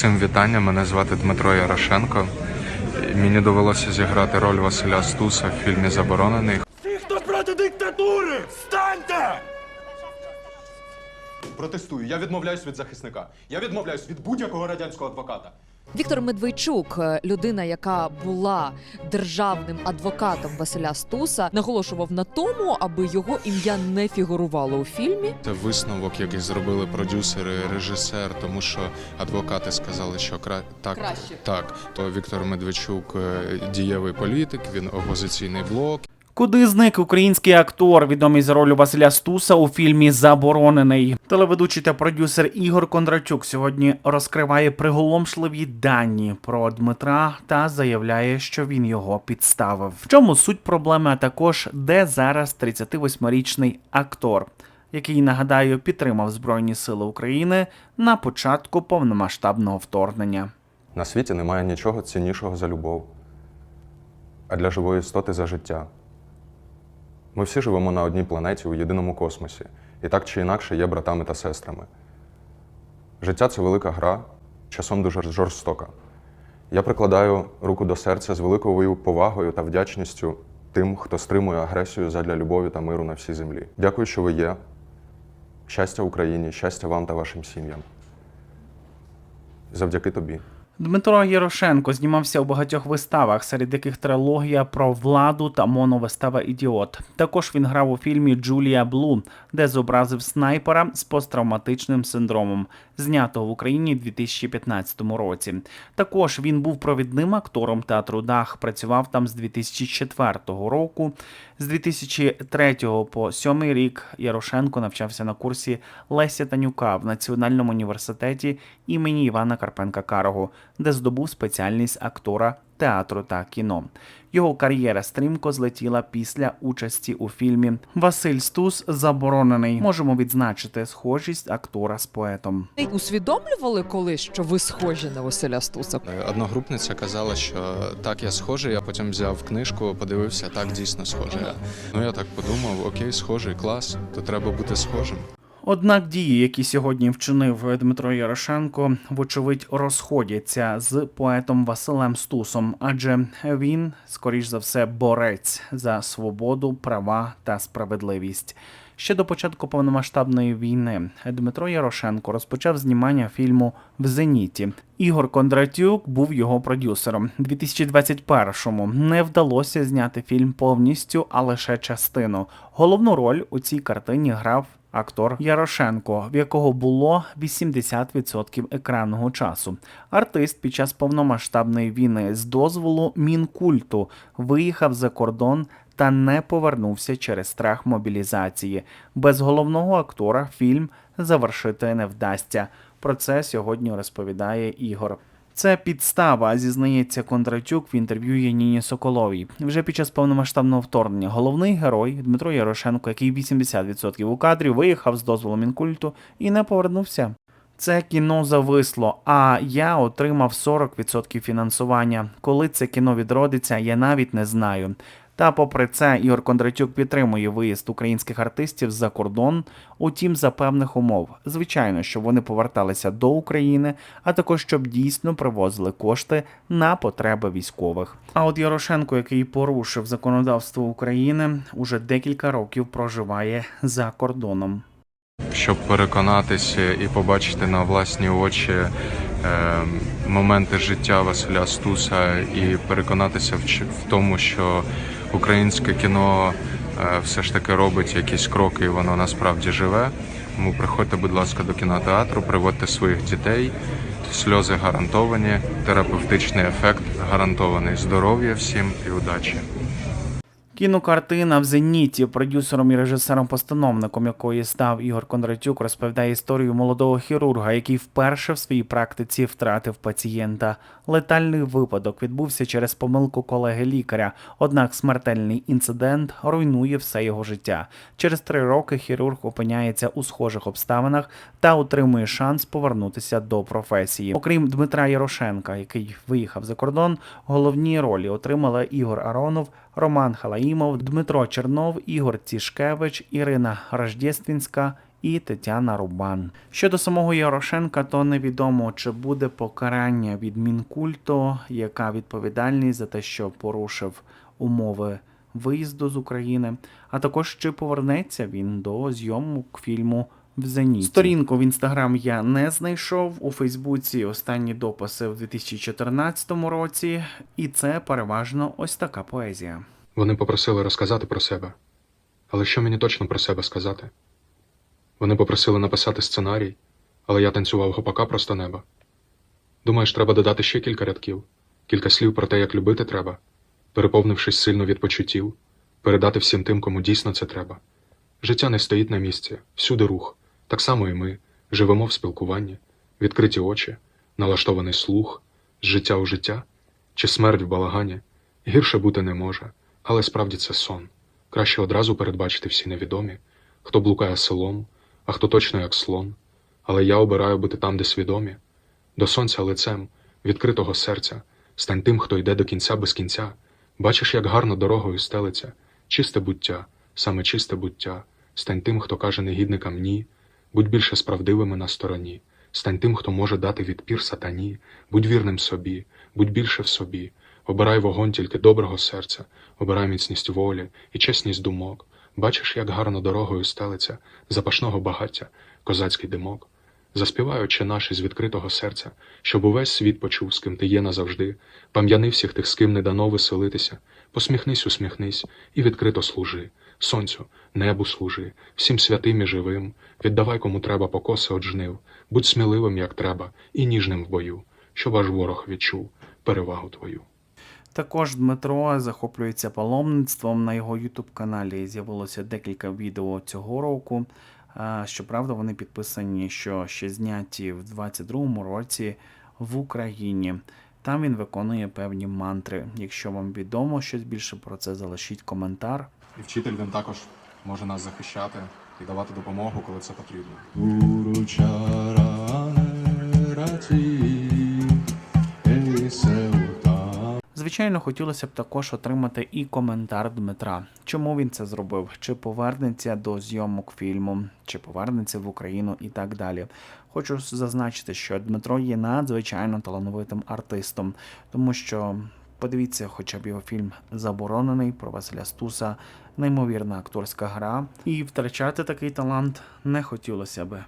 Всім вітання. Мене звати Дмитро Ярошенко. Мені довелося зіграти роль Василя Стуса в фільмі Заборонений. Ті, хто проти диктатури, встаньте! Протестую. Я відмовляюсь від захисника. Я відмовляюсь від будь-якого радянського адвоката. Віктор Медведчук, е, людина, яка була державним адвокатом Василя Стуса, наголошував на тому, аби його ім'я не фігурувало у фільмі. Це висновок, який зробили продюсери, режисер, тому що адвокати сказали, що кра... так, Краще. так, то Віктор Медведчук е, дієвий політик, він опозиційний блок. Куди зник український актор, відомий за ролю Василя Стуса у фільмі Заборонений? Телеведучий та продюсер Ігор Кондратюк сьогодні розкриває приголомшливі дані про Дмитра та заявляє, що він його підставив. В чому суть проблеми, а також де зараз 38-річний актор, який нагадаю підтримав Збройні Сили України на початку повномасштабного вторгнення. На світі немає нічого ціннішого за любов, а для живої істоти за життя. Ми всі живемо на одній планеті у єдиному космосі, і так чи інакше є братами та сестрами. Життя це велика гра, часом дуже жорстока. Я прикладаю руку до серця з великою повагою та вдячністю тим, хто стримує агресію задля любові та миру на всій землі. Дякую, що ви є. Щастя Україні, щастя вам та вашим сім'ям. Завдяки тобі. Дмитро Ярошенко знімався у багатьох виставах, серед яких трилогія про владу та моновистава Ідіот. Також він грав у фільмі Джулія Блу, де зобразив снайпера з посттравматичним синдромом, знятого в Україні у 2015 році. Також він був провідним актором театру Дах, працював там з 2004 року. З 2003 по 7 рік Ярошенко навчався на курсі Леся Танюка в Національному університеті імені Івана Карпенка Карого, де здобув спеціальність актора театру та кіно. Його кар'єра стрімко злетіла після участі у фільмі Василь Стус заборонений. Можемо відзначити схожість актора з поетом. Ви усвідомлювали колись, що ви схожі на Василя Стуса? Е, Одногрупниця казала, що так, я схожий. Я потім взяв книжку, подивився, так дійсно схожий. Ну я так подумав: окей, схожий, клас, то треба бути схожим. Однак дії, які сьогодні вчинив Дмитро Ярошенко, вочевидь розходяться з поетом Василем Стусом, адже він, скоріш за все, борець за свободу, права та справедливість. Ще до початку повномасштабної війни Дмитро Ярошенко розпочав знімання фільму в Зеніті. Ігор Кондратюк був його продюсером. 2021-му не вдалося зняти фільм повністю, а лише частину. Головну роль у цій картині грав актор Ярошенко, в якого було 80% екранного часу. Артист під час повномасштабної війни з дозволу мінкульту виїхав за кордон та не повернувся через страх мобілізації. Без головного актора фільм завершити не вдасться. Про це сьогодні розповідає Ігор. Це підстава, зізнається Кондратюк в інтерв'ю Яніні Соколовій. Вже під час повномасштабного вторгнення головний герой Дмитро Ярошенко, який 80% у кадрі, виїхав з дозволу мінкульту і не повернувся. Це кіно зависло, а я отримав 40% фінансування. Коли це кіно відродиться, я навіть не знаю. Та попри це, Ігор Кондратюк підтримує виїзд українських артистів за кордон, утім за певних умов. Звичайно, щоб вони поверталися до України, а також щоб дійсно привозили кошти на потреби військових. А от Ярошенко, який порушив законодавство України, уже декілька років проживає за кордоном. щоб переконатися і побачити на власні очі е, моменти життя Василя Стуса і переконатися в, в тому, що українське кіно е, все ж таки робить якісь кроки, і воно насправді живе. Тому приходьте, будь ласка, до кінотеатру, приводьте своїх дітей. Сльози гарантовані, терапевтичний ефект гарантований. Здоров'я всім і удачі. Кінокартина в зеніті, продюсером і режисером-постановником якої став Ігор Кондратюк, розповідає історію молодого хірурга, який вперше в своїй практиці втратив пацієнта. Летальний випадок відбувся через помилку колеги лікаря. Однак смертельний інцидент руйнує все його життя. Через три роки хірург опиняється у схожих обставинах та отримує шанс повернутися до професії. Окрім Дмитра Ярошенка, який виїхав за кордон, головні ролі отримали Ігор Аронов, Роман Халаїмов, Дмитро Чернов, Ігор Цішкевич, Ірина Рождєствінська і Тетяна Рубан. Щодо самого Ярошенка, то невідомо, чи буде покарання від Мінкульту, яка відповідальність за те, що порушив умови виїзду з України, а також чи повернеться він до зйомок фільму в Зеніті. Сторінку в інстаграм я не знайшов у Фейсбуці. Останні дописи в 2014 році, і це переважно ось така поезія. Вони попросили розказати про себе. Але що мені точно про себе сказати? Вони попросили написати сценарій, але я танцював гопака просто неба. Думаєш, треба додати ще кілька рядків, кілька слів про те, як любити треба, переповнившись сильно від почуттів, передати всім тим, кому дійсно це треба. Життя не стоїть на місці, всюди рух, так само і ми живемо в спілкуванні, відкриті очі, налаштований слух, з життя у життя чи смерть в балагані. Гірше бути не може, але справді це сон. Краще одразу передбачити всі невідомі, хто блукає селом, а хто точно як слон. Але я обираю бути там, де свідомі, до сонця лицем, відкритого серця, стань тим, хто йде до кінця без кінця. Бачиш, як гарно дорогою стелиться, чисте буття, саме чисте буття. Стань тим, хто каже негідникам ні, будь більше справдивими на стороні. Стань тим, хто може дати відпір сатані, будь вірним собі, будь більше в собі. Обирай вогонь тільки доброго серця, обирай міцність волі і чесність думок. Бачиш, як гарно дорогою стелиться, запашного багаття, козацький димок. Заспівай, отче наш із відкритого серця, щоб увесь світ почув, з ким ти є назавжди. Пам'яни всіх тих, з ким не дано веселитися. Посміхнись, усміхнись і відкрито служи. Сонцю, небу служи, всім святим і живим. Віддавай кому треба покоси од жнив. Будь сміливим, як треба, і ніжним в бою, щоб аж ворог відчув перевагу твою. Також Дмитро захоплюється паломництвом. На його ютуб каналі з'явилося декілька відео цього року. Щоправда, вони підписані, що ще зняті в 22-му році в Україні. Там він виконує певні мантри. Якщо вам відомо щось більше про це, залишіть коментар. І вчитель він також може нас захищати і давати допомогу, коли це потрібно. Звичайно, хотілося б також отримати і коментар Дмитра. Чому він це зробив? Чи повернеться до зйомок фільму, чи повернеться в Україну і так далі. Хочу зазначити, що Дмитро є надзвичайно талановитим артистом, тому що подивіться, хоча б його фільм Заборонений про Василя Стуса, неймовірна акторська гра, і втрачати такий талант не хотілося би.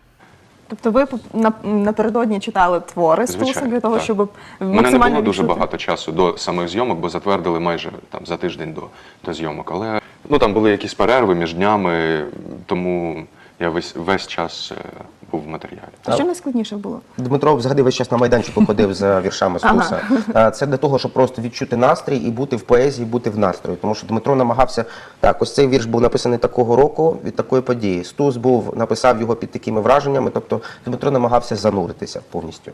Тобто ви на- напередодні читали твори Стуса Звичайно, для того, так. щоб У мене не максимально було дуже відчути? багато часу до самих зйомок, бо затвердили майже там за тиждень до, до зйомок. Але ну там були якісь перерви між днями, тому я весь весь час е, в матеріалі. А Що найскладніше було? Дмитро взагалі весь час на майданчику ходив за віршами Стуса. А, Це для того, щоб просто відчути настрій і бути в поезії, бути в настрої. Тому що Дмитро намагався так, ось цей вірш був написаний такого року від такої події. Стус був написав його під такими враженнями. Тобто Дмитро намагався зануритися повністю.